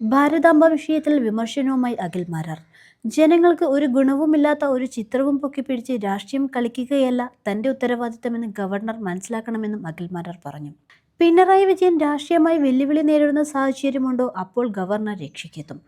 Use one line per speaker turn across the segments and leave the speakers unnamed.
ഭാരതാംബ വിഷയത്തിൽ വിമർശനവുമായി അഖിൽ മാരാർ. ജനങ്ങൾക്ക് ഒരു ഗുണവുമില്ലാത്ത ഒരു ചിത്രവും പൊക്കിപ്പിടിച്ച് രാഷ്ട്രീയം കളിക്കുകയല്ല തന്റെ ഉത്തരവാദിത്തമെന്ന് ഗവർണർ മനസ്സിലാക്കണമെന്നും അഖിൽ മാരാർ പറഞ്ഞു. പിണറായി വിജയൻ രാഷ്ട്രീയമായി വെല്ലുവിളി നേരിടുന്ന സാഹചര്യമുണ്ടോ അപ്പോൾ ഗവർണർ രക്ഷയ്ക്കെത്തും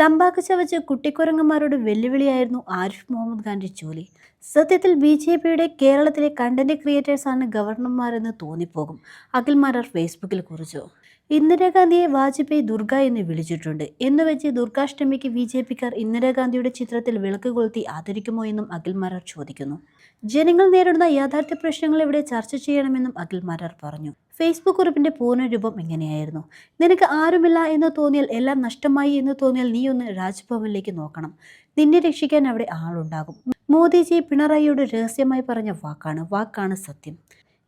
തമ്പാക്ക് ചവച്ച് കുട്ടിക്കുരങ്ങന്മാരോട് വെല്ലുവിളിയായിരുന്നു ആരിഫ് മുഹമ്മദ് ഖാന്റെ ജോലി. സത്യത്തിൽ ബി ജെ പിയുടെ കേരളത്തിലെ കണ്ടന്റ് ക്രിയേറ്റേഴ്സാണ് ഗവർണർമാരെന്ന് തോന്നിപ്പോകും അഖിൽ മാരാർ ഫേസ്ബുക്കിൽ കുറിച്ചു. ഇന്ദിരാഗാന്ധിയെ വാജ്പേയി ദുർഗ എന്ന് വിളിച്ചിട്ടുണ്ട്. എന്ന് വെച്ച് ദുർഗാഷ്ടമിക്ക് ബി ജെ പിക്കാർ ഇന്ദിരാഗാന്ധിയുടെ ചിത്രത്തിൽ വിളക്ക് കൊളുത്തി ആദരിക്കുമോ എന്നും അഖിൽ മാരാർ ചോദിക്കുന്നു. ജനങ്ങൾ നേരിടുന്ന യാഥാർത്ഥ്യ പ്രശ്നങ്ങൾ ഇവിടെ ചർച്ച ചെയ്യണമെന്നും അഖിൽ മാരാർ പറഞ്ഞു. ഫേസ്ബുക്ക് കുറിപ്പിന്റെ പൂർണരൂപം ഇങ്ങനെയായിരുന്നു. നിനക്ക് ആരുമില്ല എന്ന് തോന്നിയാൽ എല്ലാം നഷ്ടമായി എന്ന് തോന്നിയാൽ നീ ഒന്ന് രാജ്ഭവനിലേക്ക് നോക്കണം. നിന്നെ രക്ഷിക്കാൻ അവിടെ ആളുണ്ടാകും. മോദിജി പിണറായിയോട് രഹസ്യമായി പറഞ്ഞ വാക്കാണ് വാക്കാണ് സത്യം.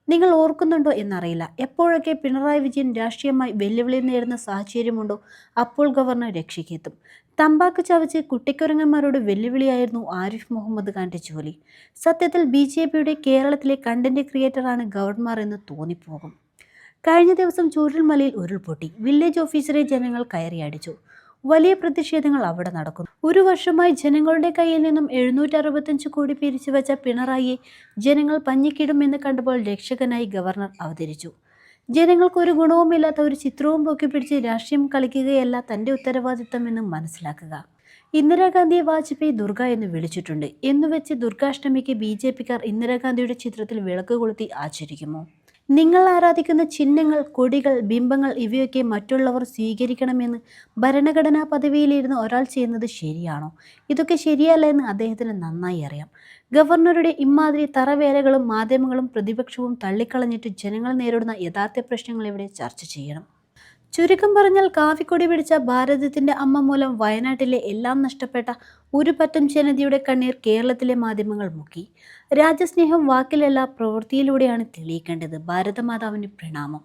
നിങ്ങൾ ഓർക്കുന്നുണ്ടോ എന്നറിയില്ല. എപ്പോഴൊക്കെ പിണറായി വിജയൻ രാഷ്ട്രീയമായി വെല്ലുവിളി നേരിടുന്ന സാഹചര്യമുണ്ടോ അപ്പോൾ ഗവർണർ രക്ഷയ്ക്കെത്തും തമ്പാക്ക് ചവച്ച് കുട്ടിക്കുരങ്ങന്മാരോട് വെല്ലുവിളിയായിരുന്നു ആരിഫ് മുഹമ്മദ് ഖാന്റെ ജോലി. സത്യത്തിൽ ബി ജെ പിയുടെ കേരളത്തിലെ കണ്ടന്റ് ക്രിയേറ്ററാണ് ഗവർണർ എന്ന് തോന്നിപ്പോകും. കഴിഞ്ഞ ദിവസം ചൂരൽമലയിൽ ഉരുൾപൊട്ടി. വില്ലേജ് ഓഫീസറെ ജനങ്ങൾ കയറിയടിച്ചു വലിയ പ്രതിഷേധങ്ങൾ അവിടെ നടക്കുന്നു. ഒരു വർഷമായി ജനങ്ങളുടെ കയ്യിൽ നിന്നും എഴുന്നൂറ്റി അറുപത്തഞ്ച് കോടി പിരിച്ചു വെച്ച പിണറായിയെ ജനങ്ങൾ പഞ്ഞിക്കിടുമെന്ന് കണ്ടപ്പോൾ രക്ഷകനായി ഗവർണർ അവതരിച്ചു. ജനങ്ങൾക്ക് ഒരു ഗുണവുമില്ലാത്ത ഒരു ചിത്രവും പൊക്കി പിടിച്ച് രാഷ്ട്രീയം കളിക്കുകയല്ല തന്റെ ഉത്തരവാദിത്തമെന്ന് മനസ്സിലാക്കുക. ഇന്ദിരാഗാന്ധിയെ വാജ്പേയി ദുർഗ എന്ന് വിളിച്ചിട്ടുണ്ട്. എന്നുവെച്ച് ദുർഗാഷ്ടമിക്ക് ബി ജെ പിക്കാർ ഇന്ദിരാഗാന്ധിയുടെ ചിത്രത്തിൽ വിളക്ക് കൊളുത്തി ആചരിക്കുമോ? നിങ്ങൾ ആരാധിക്കുന്ന ചിഹ്നങ്ങൾ കൊടികൾ ബിംബങ്ങൾ ഇവയൊക്കെ മറ്റുള്ളവർ സ്വീകരിക്കണമെന്ന് ഭരണഘടനാ പദവിയിലിരുന്ന് ഒരാൾ ചെയ്യുന്നത് ശരിയാണോ? ഇതൊക്കെ ശരിയല്ല എന്ന് അദ്ദേഹത്തിന് നന്നായി അറിയാം. ഗവർണറുടെ ഇമാതിരി തറവേലകളും മാധ്യമങ്ങളും പ്രതിപക്ഷവും തള്ളിക്കളഞ്ഞിട്ട് ജനങ്ങൾ നേരിടുന്ന യഥാർത്ഥ പ്രശ്നങ്ങൾ ഇവിടെ ചർച്ച ചെയ്യണം. ചുരുക്കം പറഞ്ഞാൽ കാവിക്കൊടി പിടിച്ച ഭാരതത്തിന്റെ അമ്മ മൂലം വയനാട്ടിലെ എല്ലാം നഷ്ടപ്പെട്ട ഒരു പറ്റം ജനതയുടെ കണ്ണീർ കേരളത്തിലെ മാധ്യമങ്ങൾ മുക്കി. രാജ്യസ്നേഹം വാക്കിലല്ല പ്രവൃത്തിയിലൂടെയാണ് തെളിയിക്കേണ്ടത്. ഭാരതമാതാവിന് പ്രണാമം.